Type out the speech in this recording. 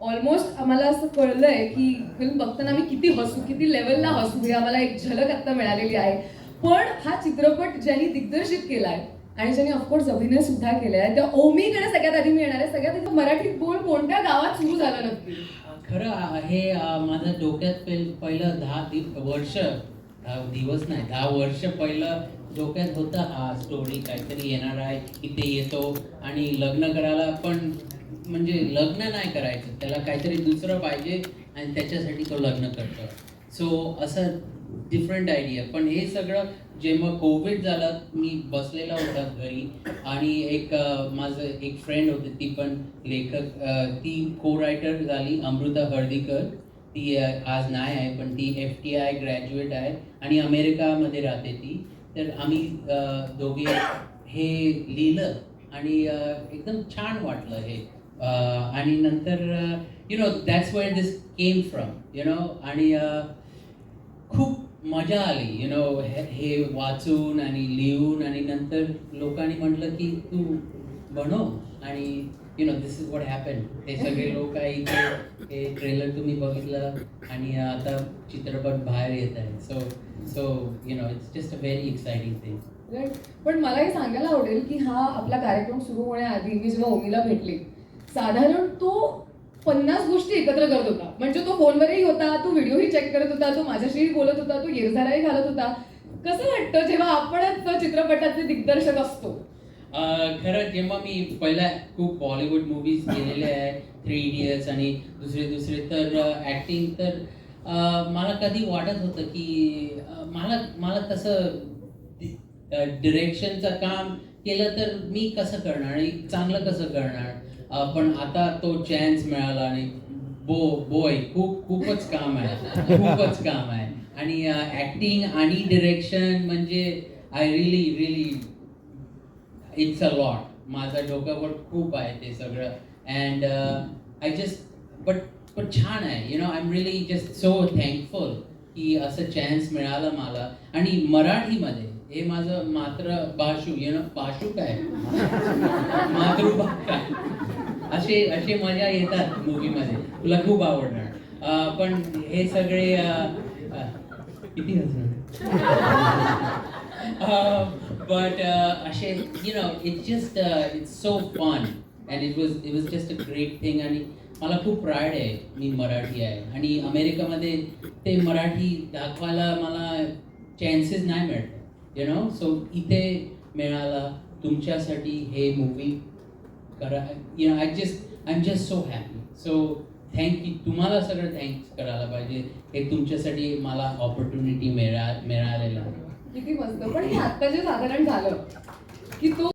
Almost आम्हाला असं कळलंय की फिल्म बघताना आम्ही किती हसू किती लेवलला हसू हे आम्हाला एक झलक आता मिळालेली आहे. पण हा चित्रपट ज्यांनी दिग्दर्शित केलाय आणि ज्यांनी ऑफकोर्स अभिनय सुद्धा केलाय त्या ओमीकडे सगळ्यात आधी मी येणार आहे सगळ्यात आधी मराठीत बोल कोणत्या गावात सुरू झालं नक्की? खरं हे माझ्या माझं डोक्यात पहिलं दहा वर्ष दिवस नाही दहा वर्ष पहिलं डोक्यात होता हा स्टोरी काहीतरी येणार आहे इथे येतो आणि लग्न करायला पण म्हणजे लग्न नाही करायचं त्याला काहीतरी दुसरं पाहिजे आणि त्याच्यासाठी तो लग्न करतो. सो असं डिफरंट आयडिया पण हे सगळं जेव्हा कोविड झालं मी बसलेला होता घरी आणि एक माझं एक फ्रेंड होती ती पण लेखक ती को रायटर झाली अमृता हळदीकर. ती आज नाही आहे पण ती एफ टी आय ग्रॅज्युएट आहे आणि अमेरिकामध्ये राहते ती. तर आम्ही दोघे हे लिहिलं आणि एकदम छान वाटलं हे. आणि नंतर you know that's where this came from you know आणि अ, खूप मजा आली यु नो हे वाचून आणि लिहून आणि नंतर लोकांनी म्हटलं की तू बनव आणि you know this is what happen हे सगळे लोक आहे इथे हे ट्रेलर तुम्ही बघितलं आणि आता चित्रपट बाहेर येत आहे. So so you know it's just a very exciting thing. पण मला हे सांगायला आवडेल की हा आपला कार्यक्रम सुरू होण्याआधी मी जेव्हा ओमीला भेटले साधारण तो पन्नास गोष्टी एकत्र करत होता. म्हणजे तो फोनवरही होता तो व्हिडिओही चेक करत होता तो माझ्याशीही बोलत होता तो येरझाराही घालत होता. कसं वाटतं जेव्हा आपणच चित्रपटाचे दिग्दर्शक असतो? खरं जेव्हा मी पहिला खूप बॉलिवूड मूवीज केलेले आहे थ्री इडियट्स आणि दुसरे दुसरे तर ॲक्टिंग तर मला कधी वाटत होतं की मला मला तसं डिरेक्शनचं काम केलं तर मी कसं करणार आणि चांगलं कसं करणार? पण आता तो चान्स मिळाला आणि बो बॉय खूप खूपच काम आहे. खूपच काम आहे. आणि ॲक्टिंग आणि डिरेक्शन म्हणजे I really really it's a lot माझा डोक्यावर खूप आहे ते सगळं. अँड आय जस्ट बट पण छान आहे. You know I am really just so thankful की असं चान्स मिळालं मला. आणि मराठीमध्ये हे माझं मात्र भाषू यु नो भाषू काय? असे असे मजा येतात मूवीमध्ये तुला खूप आवडणार. पण हे सगळे किती बट असे you know it's just it's so fun and it was it was just a great thing आणि मला खूप प्राईड आहे मी मराठी आहे. आणि अमेरिकामध्ये ते मराठी दाखवायला मला चान्सेस नाही मिळत. यु नो सो इथे मिळाला. तुमच्यासाठी हे मूवी करा. You know I just I am just so happy so thank you तुम्हाला सगळं थँक्स करायला पाहिजे. हे तुमच्यासाठी मला ऑपॉर्च्युनिटी मिळा मिळालेलं. आहे किती मस्त. पण हे आता जे साधारण झालं की तो